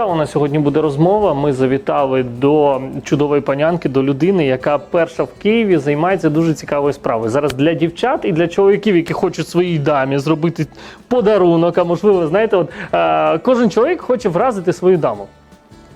Дуже у нас сьогодні буде розмова. Ми завітали до чудової панянки, до людини, яка перша в Києві займається дуже цікавою справою. Зараз для дівчат і для чоловіків, які хочуть своїй дамі зробити подарунок. А можливо, знаєте, от е, кожен чоловік хоче вразити свою даму.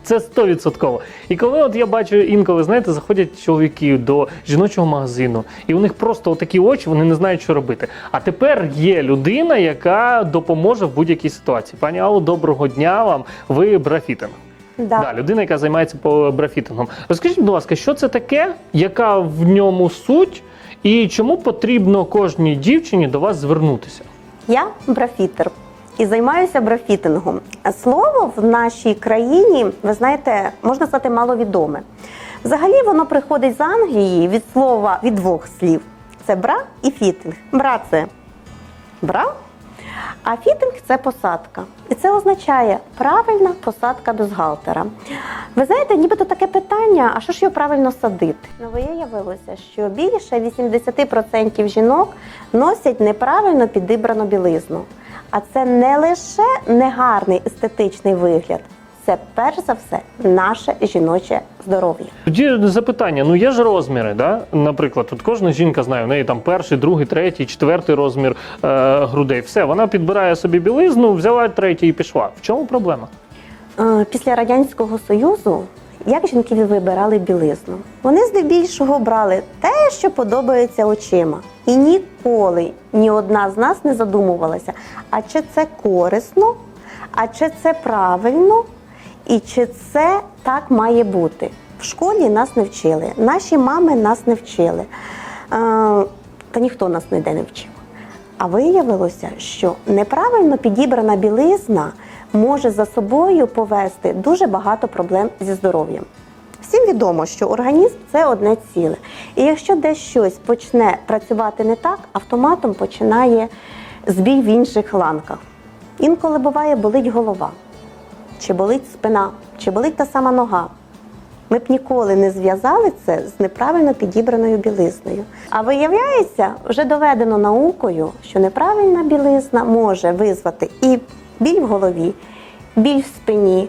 Це стовідсотково. І коли от я бачу інколи, знаєте, заходять чоловіки до жіночого магазину, і у них просто такі очі, вони не знають, що робити. А тепер є людина, яка допоможе в будь-якій ситуації. Пані Алло, доброго дня вам. Ви брафітинг. Да. Да, людина, яка займається по брафітингом. Розкажіть, будь ласка, що це таке, яка в ньому суть, і чому потрібно кожній дівчині до вас звернутися? Я брафітер і займаюся брафітингом. Слово в нашій країні, ви знаєте, можна сказати, маловідоме. Взагалі воно приходить з Англії від слова від двох слів: це бра і фітинг. Бра це бра, а фітинг це посадка. І це означає правильна посадка бюстгальтера. Ви знаєте, нібито таке питання: а що ж його правильно садити? Ну, виявилося, що більше 80% жінок носять неправильно підібрану білизну. А це не лише негарний естетичний вигляд, це перш за все наше жіноче здоров'я. Тоді запитання: ну є ж розміри, да? Наприклад, тут кожна жінка знає, у неї там перший, другий, третій, четвертий розмір е, грудей. Все, вона підбирає собі білизну, взяла третій і пішла. В чому проблема? Е, Після Радянського Союзу як жінки вибирали білизну? Вони здебільшого брали те, що подобається очима. І ніколи ні одна з нас не задумувалася, а чи це корисно, а чи це правильно, і чи це так має бути. В школі нас не вчили, наші мами нас не вчили. Е, Та ніхто нас ніде не вчив. А виявилося, що неправильно підібрана білизна може за собою повести дуже багато проблем зі здоров'ям. Всім відомо, що організм це одне ціле. І якщо десь щось почне працювати не так, автоматом починає збій в інших ланках. Інколи буває болить голова, чи болить спина, чи болить та сама нога. Ми б ніколи не зв'язали це з неправильно підібраною білизною. А виявляється, вже доведено наукою, що неправильна білизна може визвати і біль в голові, біль в спині,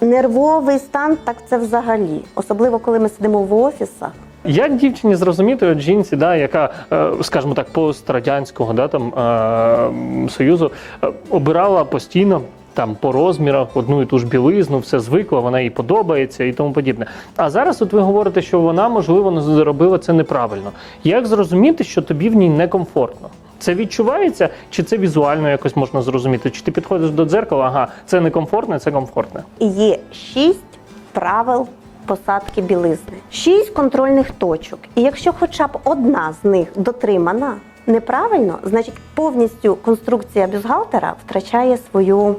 нервовий стан, так це взагалі, особливо коли ми сидимо в офісах. Як дівчині зрозуміти от жінці, да, яка, е, скажімо так, пострадянського да, там, е, союзу е, обирала постійно там по розмірах одну і ту ж білизну, все звикла, вона їй подобається і тому подібне. А зараз от ви говорите, що вона, можливо, не зробила це неправильно. Як зрозуміти, що тобі в ній некомфортно? Це відчувається, чи це візуально якось можна зрозуміти? Чи ти підходиш до дзеркала, ага, це некомфортне, це комфортне. Є шість правил посадки білизни, шість контрольних точок. І якщо хоча б одна з них дотримана неправильно, значить повністю конструкція бюстгальтера втрачає свою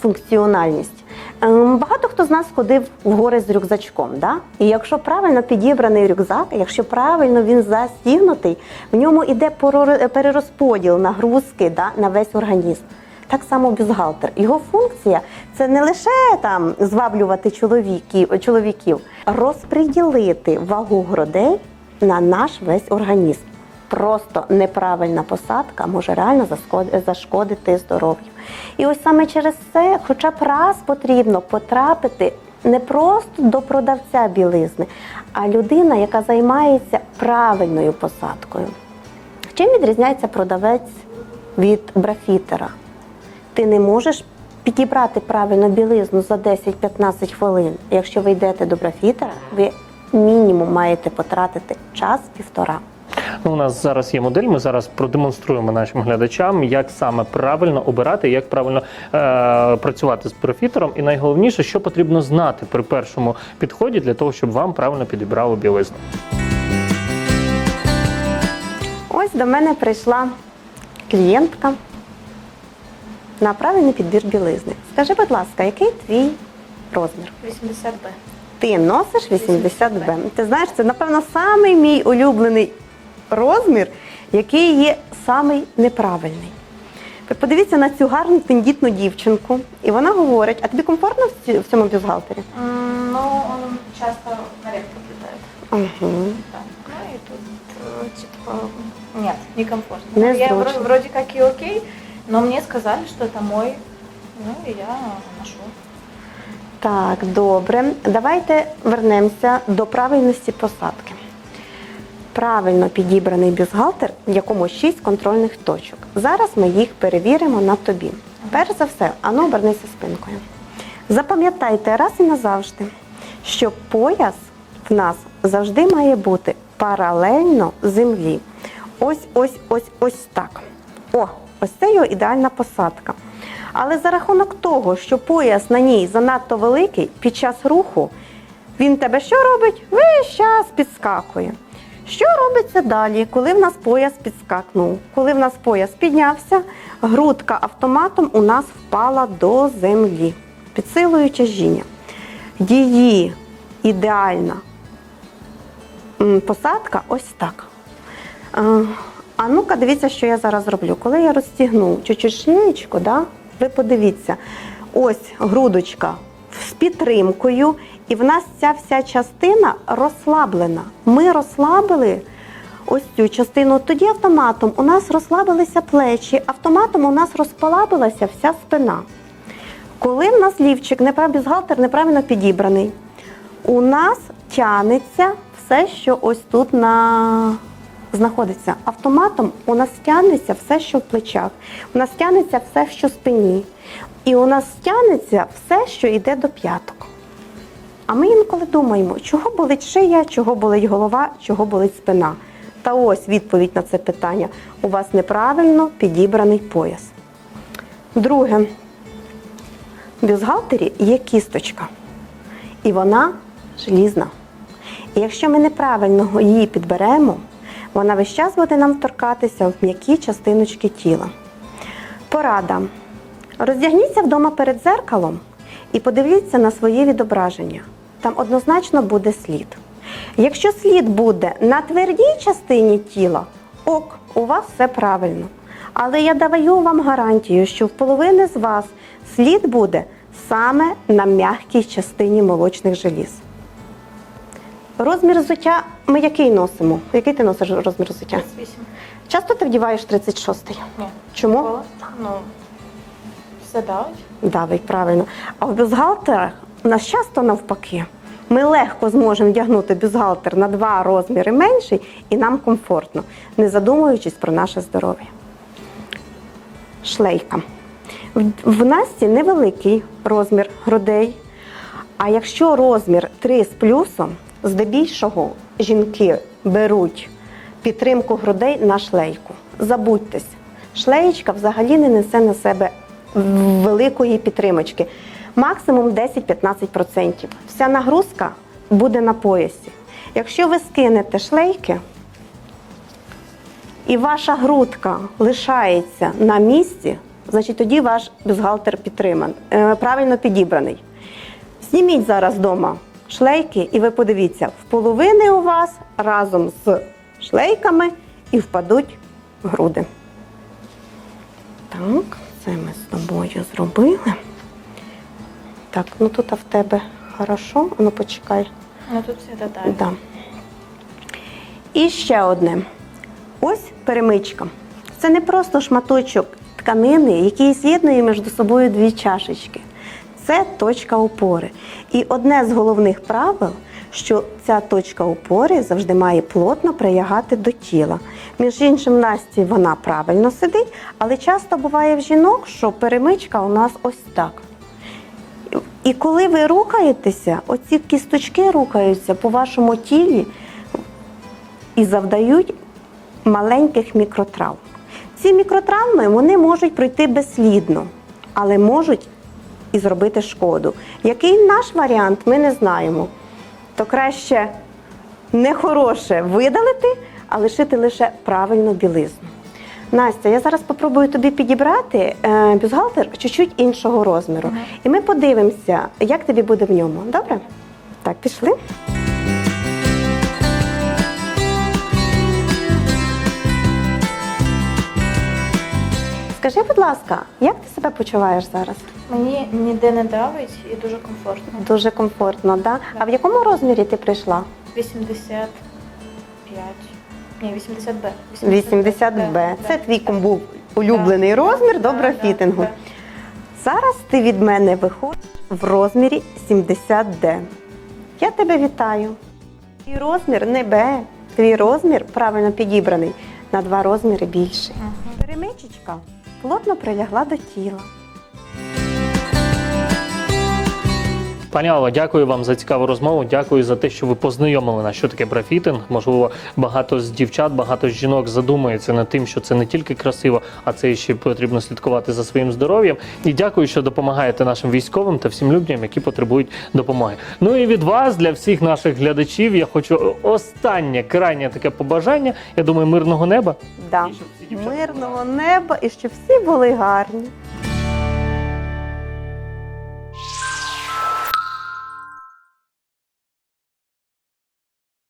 функціональність. Ем, Багато хто з нас ходив в гори з рюкзачком. Да? І якщо правильно підібраний рюкзак, якщо правильно він застігнутий, в ньому йде перерозподіл нагрузки да, на весь організм. Так само бюстгальтер. Його функція це не лише там зваблювати чоловіків, чоловіків, розподілити вагу грудей на наш весь організм. Просто неправильна посадка може реально зашкодити здоров'ю. І ось саме через це, хоча б раз потрібно потрапити не просто до продавця білизни, а людина, яка займається правильною посадкою. Чим відрізняється продавець від брафітера? Ти не можеш підібрати правильно білизну за 10-15 хвилин. Якщо ви йдете до брафітера, ви мінімум маєте потратити час півтора. Ну, у нас зараз є модель. Ми зараз продемонструємо нашим глядачам, як саме правильно обирати, як правильно е- працювати з профітером. І найголовніше, що потрібно знати при першому підході для того, щоб вам правильно підібрали білизну. Ось до мене прийшла клієнтка на правильний підбір білизни. Скажи, будь ласка, який твій розмір? 80Б. Ти носиш 80Б. Ти знаєш, це, напевно, самий мій улюблений розмір, який є самий неправильний. Ви подивіться на цю гарну тендітну дівчинку, і вона говорить: а тобі комфортно в цьому бюстгальтері? М, Ну, он часто на влетает. Угу. Да. Ну тут, э, типа, нет, некомфортно. Не я зручно. вро- вроде как и окей, но мне сказали, что это мой Ну і я ношу. Так, добре. Давайте вернемося до правильності посадки. Правильно підібраний бюстгальтер, в якому 6 контрольних точок. Зараз ми їх перевіримо на тобі. Перш за все, ану обернися спинкою. Запам'ятайте раз і назавжди, що пояс в нас завжди має бути паралельно землі. Ось, ось, ось, ось так. О, ось це його ідеальна посадка. Але за рахунок того, що пояс на ній занадто великий, під час руху він тебе що робить? Весь час підскакує. Що робиться далі, коли в нас пояс підскакнув? Коли в нас пояс піднявся, грудка автоматом у нас впала до землі, підсилує тяжіння. Її ідеальна посадка ось так. Е, А ну-ка, дивіться, що я зараз роблю. Коли я розтягну чуть-чуть шлеєчку, да, ви подивіться, ось грудочка з підтримкою, і в нас ця вся частина розслаблена. Ми розслабили ось цю частину. Тоді автоматом у нас розслабилися плечі, автоматом у нас розпалабилася вся спина. Коли в нас лівчик, бюстгальтер неправильно підібраний, у нас тянеться все, що ось тут на... знаходиться. Автоматом у нас тягнеться все, що в плечах, у нас тягнеться все, що в спині. І у нас тягнеться все, що йде до п'яток. А ми інколи думаємо, чого болить шия, чого болить голова, чого болить спина. Та ось відповідь на це питання. У вас неправильно підібраний пояс. Друге, в бюстгальтері є кісточка, і вона желізна. І якщо ми неправильно її підберемо, вона весь час буде нам торкатися в м'які частиночки тіла. Порада. Роздягніться вдома перед зеркалом і подивіться на своє відображення. Там однозначно буде слід. Якщо слід буде на твердій частині тіла, ок, у вас все правильно. Але я даю вам гарантію, що в половини з вас слід буде саме на м'якій частині молочних желіз. Розмір взуття ми який носимо? Який ти носиш розмір взуття? 38. Часто ти вдіваєш 36-й? Ні. Чому? Ну, все давить. Правильно. А в бюстгальтерах у нас часто навпаки. Ми легко зможемо вдягнути бюстгальтер на два розміри менший і нам комфортно, не задумуючись про наше здоров'я. Шлейка. В Насті невеликий розмір грудей. А якщо розмір 3 з плюсом, здебільшого жінки беруть підтримку грудей на шлейку. Забудьтесь, шлеєчка взагалі не несе на себе великої підтримочки. Максимум 10-15%. Вся нагрузка буде на поясі. Якщо ви скинете шлейки, і ваша грудка лишається на місці, значить тоді ваш бюстгальтер підтриман, е, правильно підібраний. Зніміть зараз вдома шлейки, і ви подивіться, в половини у вас разом з шлейками і впадуть груди. Так, це ми з тобою зробили. Так, ну тут а в тебе хорошо, ну почекай. Ну тут все деталі. Да. І ще одне. Ось перемичка. Це не просто шматочок тканини, який з'єднує між собою дві чашечки. Це точка опори. І одне з головних правил, що ця точка опори завжди має плотно прилягати до тіла. Між іншим, Насті вона правильно сидить, але часто буває в жінок, що перемичка у нас ось так. І коли ви рухаєтеся, оці кісточки рухаються по вашому тілі і завдають маленьких мікротравм. Ці мікротравми вони можуть пройти безслідно, але можуть і зробити шкоду. Який наш варіант, ми не знаємо. То краще нехороше видалити, а лишити лише правильну білизну. Настя, я зараз спробую тобі підібрати бюзгалтер бюстгальтер чуть-чуть іншого розміру. І ми подивимося, як тобі буде в ньому. Добре? Так, пішли. Скажи, будь ласка, як ти себе почуваєш зараз? Мені ніде не давить і дуже комфортно. Дуже комфортно, да? А в якому розмірі ти прийшла? 85. Ні, 80Б. 80Б. Це твій був улюблений розмір добра фітингу. Зараз ти від мене виходиш в розмірі 70D. Я тебе вітаю. Твій розмір не Б, твій розмір правильно підібраний на два розміри більший. Перемичечка плотно прилягла до тіла. Пані Алло, дякую вам за цікаву розмову. Дякую за те, що ви познайомили нас, що таке брафітинг. Можливо, багато з дівчат, багато з жінок задумується над тим, що це не тільки красиво, а це ще потрібно слідкувати за своїм здоров'ям. І дякую, що допомагаєте нашим військовим та всім людям, які потребують допомоги. Ну і від вас, для всіх наших глядачів, я хочу останнє крайнє таке побажання. Я думаю, мирного неба. Да. Всі Мирного неба і щоб всі були гарні.